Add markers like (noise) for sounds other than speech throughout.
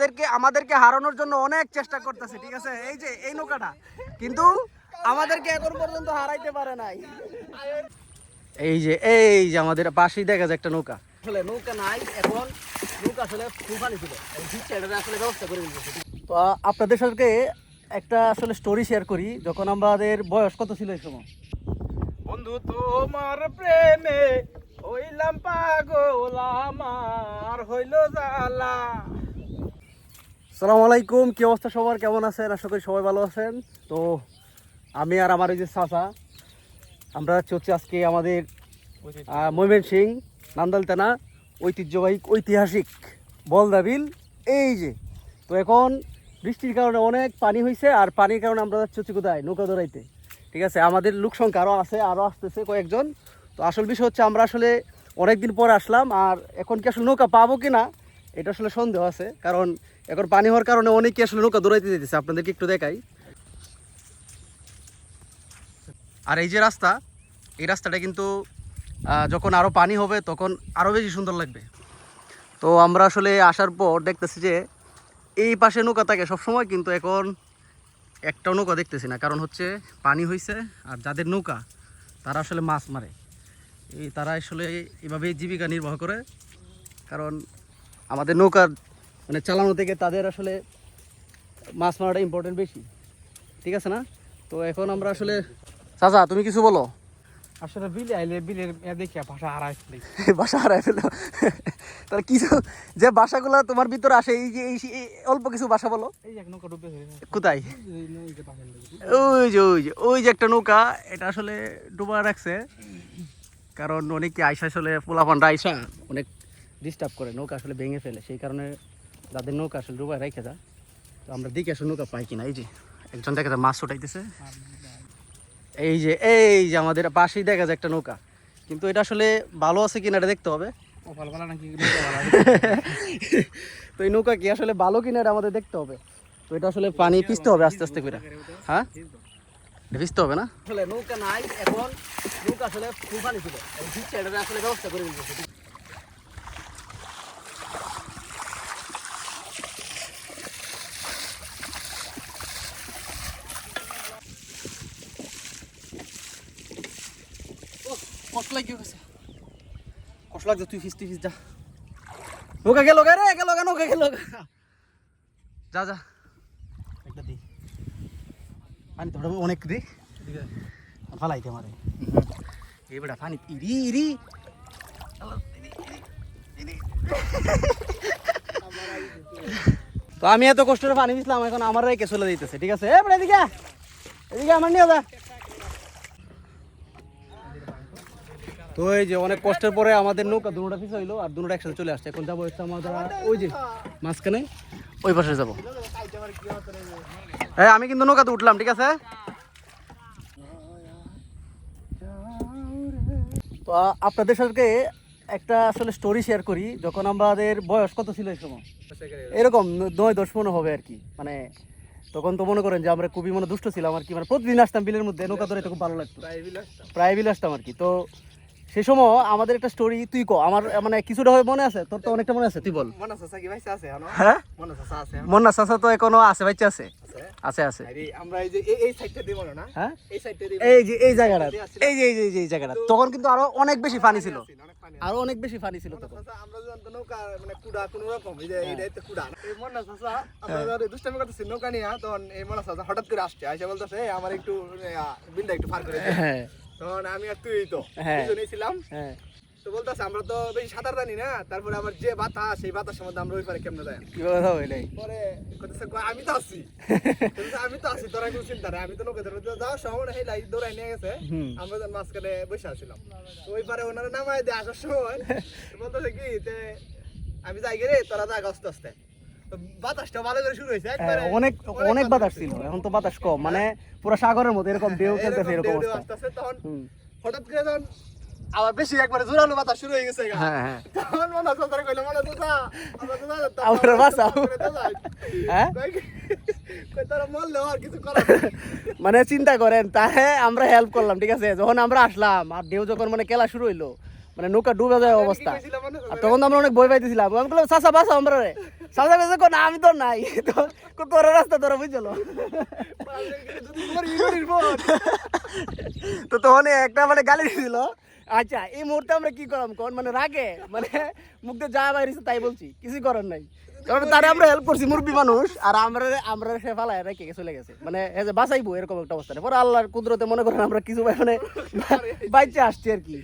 আমাদেরকে আমাদেরকে হারানোর জন্য অনেক চেষ্টা করতেছে ঠিক আছে? এই যে এই নৌকাটা। কিন্তু আমাদেরকে এখন পর্যন্ত হারাইতে পারে নাই। এই যে এই যে আমাদের পাশেই দেখা যায় একটা নৌকা। আসলে নৌকা নাই এখন নৌকা আসলে তুফানি ছিল। এই আসলে ব্যবস্থা করে দিয়েছে তো আপনাদের সাথে একটা আসলে স্টোরি শেয়ার করি যখন আমাদের বয়স কত ছিল এই সময়? বন্ধু তোমার প্রেমে হইলাম পাগল আমার হইল জ্বালা। সালাম আলাইকুম, কি অবস্থা সবার? কেমন আছেন? আশা করি সবাই ভালো আছেন। তো আমি আর আমার এই যে চাচা, আমরা হচ্ছে আজকে আমাদের ময়মেন সিং নান্দালতানা ঐতিহ্যবাহী, ঐতিহাসিক বলদাবিল। এই যে, তো এখন বৃষ্টির কারণে অনেক পানি হয়েছে আর পানির কারণে আমরা যাচ্ছি কোথায়? নৌকা দৌড়াইতে ঠিক আছে, আমাদের লোক সংখ্যা আরও আছে আরও আসতেছে কয়েকজন। তো আসল বিষয় হচ্ছে আমরা আসলে অনেক দিন পরে আসলাম, আর এখন কি আসলে নৌকা পাবো কি না এটা আসলে সন্দেহ আছে। কারণ এখন পানি হওয়ার কারণে অনেকে আসলে নৌকা দৌড়াইতে যেতেছে আপনাদেরকে একটু দেখাই। আর এই যে রাস্তা, এই রাস্তাটা কিন্তু যখন আরও পানি হবে তখন আরও বেশি সুন্দর লাগবে। তো আমরা আসলে আসার পর দেখতেছি যে, এই পাশে নৌকা থাকে সবসময়, কিন্তু এখন একটাও নৌকা দেখতেছি না। কারণ হচ্ছে পানি হয়েছে আর যাদের নৌকা, তারা আসলে মাছ মারে। এই তারা আসলে এভাবেই জীবিকা নির্বাহ করে। কারণ আমাদের নৌকা মানে চালানো থেকে তাদের আসলে মাছ মারাটা ইম্পর্টেন্ট বেশি। ঠিক আছে না? তো এখন আমরা আসলে চাচা তুমি কিছু বলো? আসলে বিলে আইলে বিলের এ দেখিয়া ভাষা হারাইছিল বাসা (laughs) হারাই ফেলো। তাহলে কিছু যে বাসাগুলো তোমার ভিতরে আসে এই যে এই- এই অল্প কিছু বাসা বলো। এই এক নৌকা ডুবে কোথায়। ওই যে ওই যে ওই যে একটা নৌকা এটা আসলে ডুবা রাখছে। কারণ অনেকে আইসা আসলে পোলাপানরা আইসা অনেক ডিস্টার্ব করে নৌকা আসলে ভেঙে ফেলে। সেই কারণে যাদের নৌকা আসলে ডুবায় রেখে যায় তো আমরা দিকে আসলে নৌকা পাই কিনা। এই যে একজন দেখা যায় মাছ উঠাইতেছে এই যে এই যে আমাদের পাশেই দেখা যায় একটা নৌকা। কিন্তু এটা আসলে ভালো আছে কিনা এটা দেখতে হবে। (laughs) তো এই নৌকা কি আসলে ভালো কিনা এটা আমাদের দেখতে হবে। তো এটা আসলে পানি পিসতে হবে আস্তে আস্তে করে। হ্যাঁ? এটা ভিজতে হবে না? আসলে নৌকা নাই এখন নৌকা আসলে তুফানি ছিল। এই ভিজটা আসলে ব্যবস্থা করে দিয়েছে। কষ্ট লাগে গেছে। কষ্ট লাগছে তুই ফিস তুই ফিস যা। নৌকা গেল রে গেল গা নৌকা গেল গা যা যা। একটা দি। পানি তো অনেক দে। ফালাইতে মারে এই বেটা পানি ইরি ইরি। তো আমি এত কষ্ট করে পানি দিছিলাম এখন আমার রেখে চলে দিতেছে ঠিক আছে? এ বেটা এদিকে আমার নিয়ে যা। তো এই যে অনেক কষ্টের পরে আমাদের নৌকা দুটা পিস হইল আর দুটা একসাথে চলে আসছে। এখন যাব হচ্ছে আমাদের ওই যে মাঝখানে ওই পাশে যাব। হ্যাঁ আমি কিন্তু নৌকাতে উঠলাম ঠিক আছে? তো আপনাদের সাথে একটা আসলে স্টোরি শেয়ার করি যখন আমাদের বয়স কত ছিল এই সময়? এরকম নয় দশ মনে হবে আর কি মানে তখন তো মনে করেন যে আমরা খুবই মানে দুষ্ট ছিলাম আর কি মানে প্রতিদিন আসতাম বিলের মধ্যে নৌকা ধরে খুব ভালো লাগতো। প্রায় বিল আসতাম আর কি তো সে সময় আমাদের একটা স্টোরি তুই ক। আমার মানে কিছুটা হয়ে মনে আছে? তোর তো অনেকটা মনে আছে? তুই বল। মনে আছে কি ভাইসা আছে হ্যাঁ? মনে আছে আছে মন্না চাচা তো এখনও আছে আছে। আছে? আছে আমরা এই যে এই- সাইডটা দিব না? হ্যাঁ? এই সাইডটা দিব এই যে এই জায়গাটা। এই যে এই যে এই জায়গাটা। তখন কিন্তু আরও অনেক বেশি পানি ছিল। আরও অনেক বেশি পানি ছিল তখন। আমরা যখন নৌকা মানে কুড়া কোনো রকম এই যে তো কুড়া। এই মনে চাচা আমরা যখন দুষ্টামি করতেছি নৌকা নিয়ে তখন এই মনে চাচা হঠাৎ করে আসছে। আইসা বলতেছে আমার একটু বিলটা একটু ফার করে হ্যাঁ। তখন আমি আর তুই তো হ্যাঁ। দুজনেই ছিলাম। হ্যাঁ। তো বলতেছে আমরা তো বেশি সাঁতার জানি না তারপরে আবার যে বাতাস সেই বাতাসের মধ্যে আমরা ওই পারে কেমনে যাই? কীভাবে হবে এটাই। পরে কইতেছে আমি তো আছি। (laughs) আমি তো আছি তোরা কোনো চিন্তা নাই আমি তো নৌকা ধরে না, সেই লাইট দৌড়াই নিয়ে গেছে। আমরা যখন মাঝখানে বসে আছিলাম। ওই পারে ওনারা নামায় দিয়ে আসার সময়। (laughs) বলতেছে কি যে আমি যাই গে রে তোরা যা আস্তে আস্তে। হ্যাঁ, অনেক অনেক বাতাস ছিল। এখন তো বাতাস কম মানে পুরো সাগরের মতো এরকম ঢেউ খেলতেছে এরকম অবস্থা। তখন হুম। হঠাৎ করে যখন আবার বেশি একবারে জোরালো বাতাস শুরু হয়ে গেছে হ্যাঁ হ্যাঁ। তখন মনে হচ্ছে তারা কইলো, মনে তো আমরা বাঁচাও। হ্যাঁ। মানে চিন্তা করেন তাহে আমরা হেল্প করলাম ঠিক আছে? যখন আমরা আসলাম আর ঢেউ যখন মানে খেলা শুরু হইল মানে নৌকা ডুবে যায় অবস্থা। মনে? আর তখন তো আমরা অনেক বই পাইতেছিলাম। আমি বললাম চাচা বাসা আমরা রে। চাচা বেঁচে না আমি তো নাই। (laughs) তো তোর রাস্তা তোরা বুঝল। (laughs) তো তখন একটা মানে গালি দিছিল। আচ্ছা এই মুহূর্তে আমরা কি করাম কোন? মানে রাগে মানে মুখ দিয়ে যা বাইরেছে তাই বলছি কিছু করার নাই। কারণ তারে আমরা হেল্প করছি মুরব্বী মানুষ আর আমরা আমরা সে ফালায় রেখে চলে গেছে। মানে এই যে বাঁচাইবো এরকম একটা অবস্থা। পরে আল্লাহর কুদরতে মনে করেন আমরা কিছু মানে (laughs) বাইচে আসছি আর কি।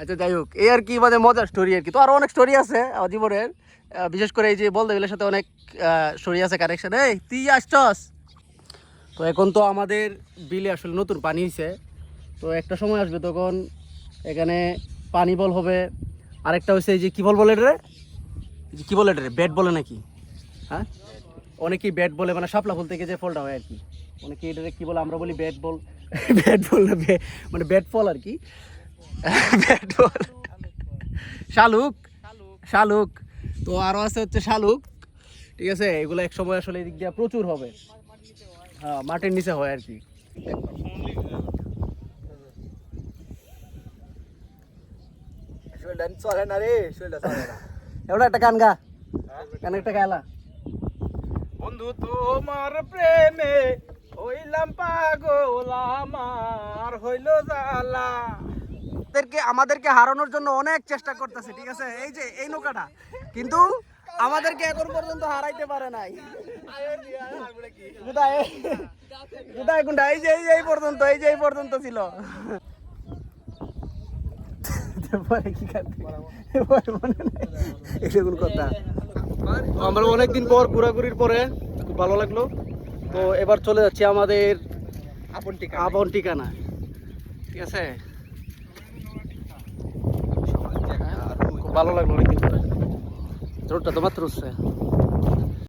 আচ্ছা যাই হোক, এই আর কি মানে মজার স্টোরি আর কি। তো আরও অনেক স্টোরি আছে, আমার জীবনের। বিশেষ করে এই যে বলতে গেলে সাথে অনেক স্টোরি আছে কানেকশন এই, তুই আসছস? তো এখন তো আমাদের বিলে আসলে নতুন পানি হয়েছে তো একটা সময় আসবে তখন এখানে পানি বল হবে। আরেকটা হচ্ছে এই যে কি বল বলে রে? কি বলে রে? ব্যাট বলে নাকি? হ্যাঁ? অনেকেই ব্যাট বলে মানে শাপলা ফুল থেকে যে ফলটা হয় আর কি। অনেকে এটা কী বলে, আমরা বলি ব্যাট বল। (laughs) ব্যাট বল মানে ব্যাট ফল আর কি। ব্যাট বল শালুক। শালুক। তো আরও আছে হচ্ছে শালুক। ঠিক আছে এগুলো এক সময় আসলে এদিক দিয়ে প্রচুর হবে। হ্যাঁ মাটির নিচে হয় আর কি। এবার একটা গান গা। গান একটা গায়লা বন্ধু তোমার প্রেমে হইলাম পাগল আমার হইল জ্বালা। আমাদেরকে আমাদেরকে হারানোর জন্য অনেক চেষ্টা করতেছে ঠিক আছে? এই যে এই নৌকাটা। কিন্তু আমাদেরকে এখন পর্যন্ত হারাইতে পারে নাই। এই যে এই যে এই পর্যন্ত এই যে এই পর্যন্ত ছিল। পরে কি পরে মনে নাই। কথা। তো আমরা অনেকদিন পর ঘোরাঘুরির পরে খুব ভালো লাগল। তো এবার চলে যাচ্ছি আমাদের আপন টিকা আপন ঠিকানা ঠিক আছে খুব ভালো লাগল পরে রোডটা তো মাত্র